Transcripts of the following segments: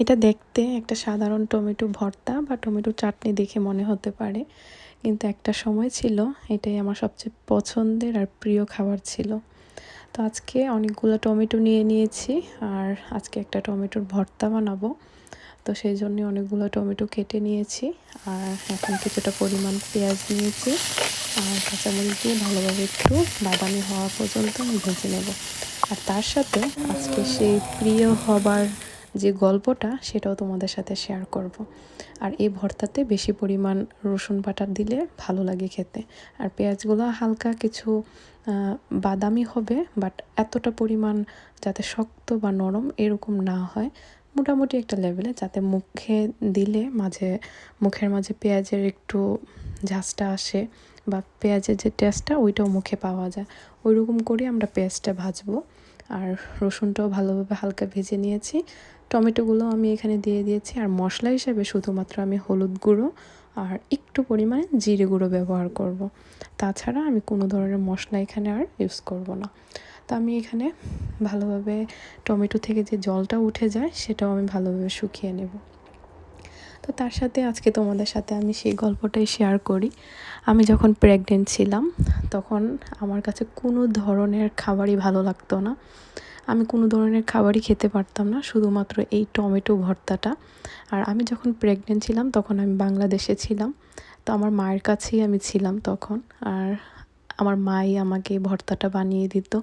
এটা দেখতে একটা সাধারণ টমেটো ভর্তা বা টমেটো চাটনি দেখে মনে হতে পারে। কিন্তু একটা সময় ছিল, এটাই আমার সবচেয়ে পছন্দের আর প্রিয় খাবার ছিল। তো আজকে অনেকগুলো টমেটো নিয়ে নিয়েছি আর আজকে একটা টমেটোর ভর্তা বানাবো। তো সেই জন্য অনেকগুলো টমেটো কেটে নিয়েছি আর এখন কিছুটা পরিমাণ পেঁয়াজ নিয়েছি আর কাঁচামরিচ দিয়ে ভালোভাবে একটু বাদামি হওয়া পর্যন্ত আমি ভেজে নেব। আর তার সাথে আজকে সেই প্রিয় হবার যে গল্পটা সেটাও তোমাদের সাথে শেয়ার করব। আর এই ভর্তাতে বেশি পরিমাণ রসুন বাটা দিলে ভালো লাগে খেতে। আর পেঁয়াজগুলো হালকা কিছু বাদামি হবে বাট এতটা পরিমাণ যাতে শক্ত বা নরম এরকম না হয়, মোটামুটি একটা লেভেলে যাতে মুখে দিলে মাঝে, মুখের মাঝে পেঁয়াজের একটু ঝাঁজটা আসে বা পেঁয়াজের যে টেস্টটা ওইটাও মুখে পাওয়া যায়। ওই রকম করে আমরা পেঁয়াজটা ভাজবো। আর রসুনটাও ভালোভাবে হালকা ভেজে নিয়েছি। টমেটোগুলো আমি এখানে দিয়ে দিয়েছি। আর মশলা হিসেবে শুধুমাত্র আমি হলুদ গুঁড়ো আর একটু পরিমাণে জিরে গুঁড়ো ব্যবহার করব। তাছাড়া আমি কোনো ধরনের মশলা এখানে আর ইউজ করব না। তা আমি এখানে ভালোভাবে টমেটো থেকে যে জলটা উঠে যায়, সেটাও আমি ভালোভাবে শুকিয়ে নেব। তো তার সাথে আজকে তোমাদের সাথে আমি সেই গল্পটাই শেয়ার করি। আমি যখন প্রেগনেন্ট ছিলাম, তখন আমার কাছে কোনো ধরনের খাবারই ভালো লাগতো না। আমি কোনো ধরনের খাবারই খেতে পারতাম না, শুধুমাত্র এই টমেটো ভর্তাটা। আর আমি যখন প্রেগনেন্ট ছিলাম, তখন আমি বাংলাদেশে ছিলাম। তো আমার মায়ের কাছেই আমি ছিলাম তখন। আর আমার মাই আমাকে ভর্তাটা বানিয়ে দিত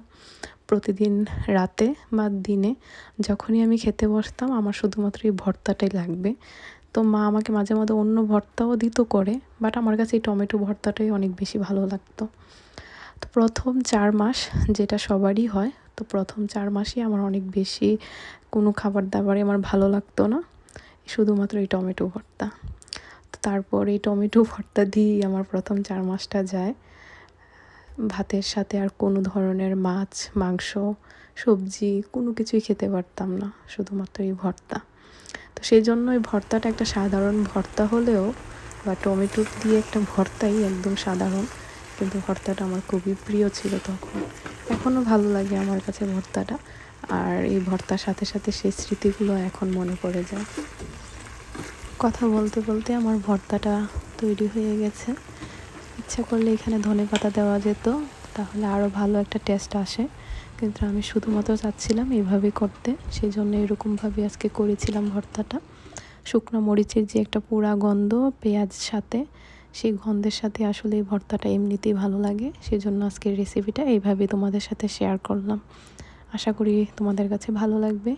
প্রতিদিন রাতে বা দিনে। যখনই আমি খেতে বসতাম, আমার শুধুমাত্র এই ভর্তাটাই লাগবে। তো মা আমাকে মাঝে মাঝে অন্য ভর্তাও দিত করে বাট আমার কাছে এই টমেটো ভর্তাটাই অনেক বেশি ভালো লাগতো। তো প্রথম চার মাস যেটা সবারই হয়, তো প্রথম চার মাসই আমার অনেক বেশি কোনো খাবার দাবারে আমার ভালো লাগতো না, শুধুমাত্র এই টমেটো ভর্তা। তো তারপর এই টমেটো ভর্তা দিয়েই আমার প্রথম চার মাসটা যায়। ভাতের সাথে আর কোনো ধরনের মাছ, মাংস, সবজি কোনো কিছুই খেতে পারতাম না, শুধুমাত্র এই ভর্তা। তো সেই জন্য এই ভর্তাটা একটা সাধারণ ভর্তা হলেও বা টমেটো দিয়ে একটা ভর্তাই একদম সাধারণ। কিন্তু ভর্তাটা আমার খুবই প্রিয় ছিল তখন। এখনও ভালো লাগে আমার কাছে ভর্তাটা। আর এই ভর্তার সাথে সাথে সেই স্মৃতিগুলো এখন মনে পড়ে যায়। কথা বলতে বলতে আমার ভর্তাটা তৈরি হয়ে গেছে। ইচ্ছা করলে এখানে ধনে পাতা দেওয়া যেত। তাহলে আরও ভালো একটা টেস্ট আসে। কিন্তু আমি শুধুমাত্র চাচ্ছিলাম এইভাবে করতে সেই জন্য এরকমভাবে আজকে করেছিলাম ভর্তাটা। শুকনো মরিচের যে একটা পোড়া গন্ধ, পেঁয়াজ সাথে, সেই গন্ধের সাথে আসলে এই ভর্তাটা এমনিতেই ভালো লাগে। সেজন্য আজকের রেসিপিটা এইভাবে তোমাদের সাথে শেয়ার করলাম। আশা করি তোমাদের কাছে ভালো লাগবে।